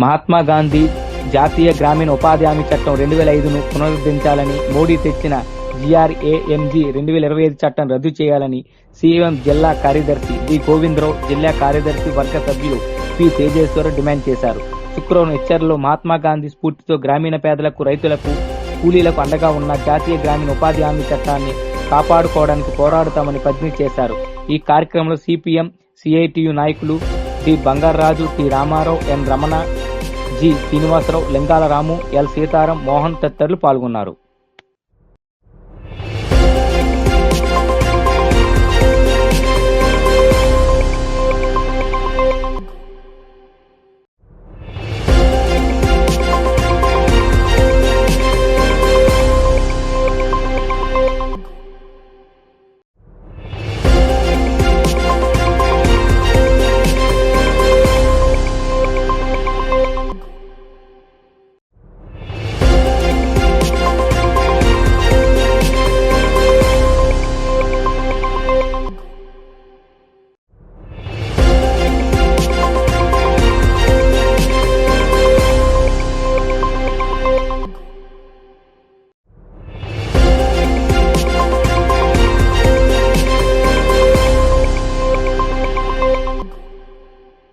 మహాత్మా గాంధీ జాతీయ గ్రామీణ ఉపాధి హామీ చట్టం రెండు వేల ఐదును పునరుద్ధరించాలని మోడీ తెచ్చిన జిఆర్ఏఎంజీ రెండు వేల ఇరవై ఐదు చట్టం రద్దు చేయాలని సీఎం జిల్లా కార్యదర్శి డి గోవిందరావు జిల్లా కార్యదర్శి వర్గ సభ్యులు పి తేజేశ్వర డిమాండ్ చేశారు. శుక్రవారం హెచ్చరిలో మహాత్మా గాంధీ స్ఫూర్తితో గ్రామీణ పేదలకు రైతులకు కూలీలకు అండగా ఉన్న జాతీయ గ్రామీణ ఉపాధి హామీ చట్టాన్ని కాపాడుకోవడానికి పోరాడుతామని ప్రతిజ్ఞ చేశారు. ఈ కార్యక్రమంలో సిపిఎం సిఐటియు నాయకులు T Bangaraju T Ramarao N Ramana G. Srinivasarao Lingala Ramu L. Sitaram Mohan తదితరులు పాల్గొన్నారు.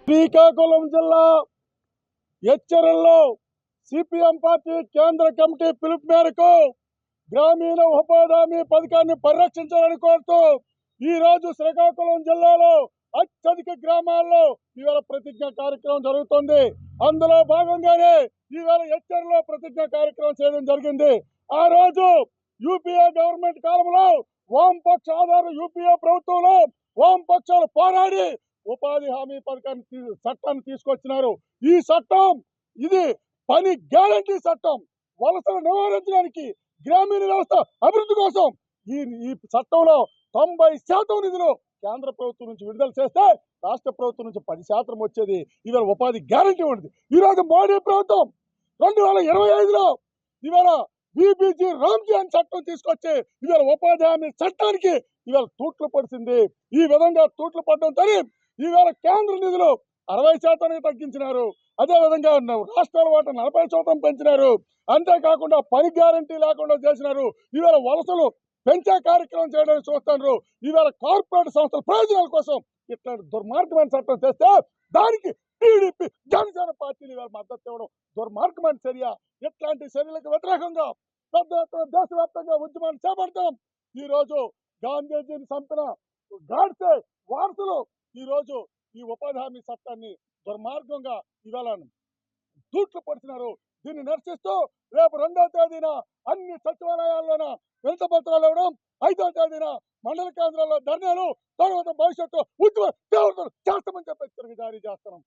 శ్రీకాకుళం జిల్లా ఎచ్చరల్లో సిపిఎం పార్టీ కేంద్ర కమిటీ పిలుపు మేరకు గ్రామీణ ఉపాధి హామీ పథకాన్ని పరిరక్షించాలని కోరుతూ ఈ రోజు శ్రీకాకుళం జిల్లాలో అత్యధిక గ్రామాల్లో ఈవేళ ప్రతిజ్ఞ కార్యక్రమం జరుగుతుంది. అందులో భాగంగానే ఈవేళ ఎచ్చర్లో ప్రతిజ్ఞ కార్యక్రమం చేయడం జరిగింది. ఆ రోజు యూపీఏ గవర్నమెంట్ కాలంలో వామపక్ష ఆధార యూపీఏ ప్రభుత్వంలో వామపక్షాలు పోరాడి ఉపాధి హామీ పథకాన్ని చట్టాన్ని తీసుకొచ్చినారు. ఈ చట్టం ఇది పని గ్యారంటీ చట్టం. వలసలు నివారించడానికి గ్రామీణ వ్యవస్థ అభివృద్ధి కోసం ఈ ఈ చట్టంలో తొంభై శాతం నిధులు కేంద్ర ప్రభుత్వం నుంచి విడుదల చేస్తే రాష్ట్ర ప్రభుత్వం నుంచి పది శాతం వచ్చేది. ఇవాళ ఉపాధి గ్యారంటీ ఉంది ఈరోజు మోడీ ప్రభుత్వం రెండు వేల ఇరవై ఐదులో ఇవాళ బీబీజీ రామ్జీ అని చట్టం తీసుకొచ్చి ఇవాళ ఉపాధి హామీ చట్టానికి ఇవాళ తూట్లు పడిసింది. ఈ విధంగా తూట్లు పడడం పడడంతో ఈవేళ కేంద్ర నిధులు అరవై శాతానికి తగ్గించినారు. అదే విధంగా ఉన్న- రాష్ట్రాల వాటా నలభై శాతం పెంచినారు. అంతేకాకుండా పని గ్యారంటీ లేకుండా చేసినారు. ఈవేళ వలసలు పెంచే కార్యక్రమం చేయడానికి చూస్తున్నారు. ఈవేళ కార్పొరేట్ సంస్థల ప్రయోజనాల కోసం ఇట్లాంటి దుర్మార్గమైన చట్టం చేస్తే దానికి టీడీపీ జనసేన పార్టీలు ఇవాళ మద్దతు ఇవ్వడం దుర్మార్గమైన చర్య. ఇట్లాంటి చర్యలకు వ్యతిరేకంగా పెద్ద ఎత్తున దేశవ్యాప్తంగా ఉద్యమాన్ని చేపడతాం. ఈ రోజు గాంధీజీని చంపిన గాడ్సే వారసులు ఈ రోజు ఈ ఉపాధి హామీ చట్టాన్ని దుర్మార్గంగా ఇవాళ దూట్లు పడుతున్నారు దీన్ని నిరసిస్తూ రేపు రెండో తేదీన అన్ని సచివాలయాల్లోన వినత పత్రాలు ఇవ్వడం ఐదో తేదీన మండల కేంద్రాల్లో ధర్నాలు తర్వాత భవిష్యత్తు ఉద్యమ తీవ్రతలు చేస్తామని చెప్పి జారీ చేస్తున్నాం.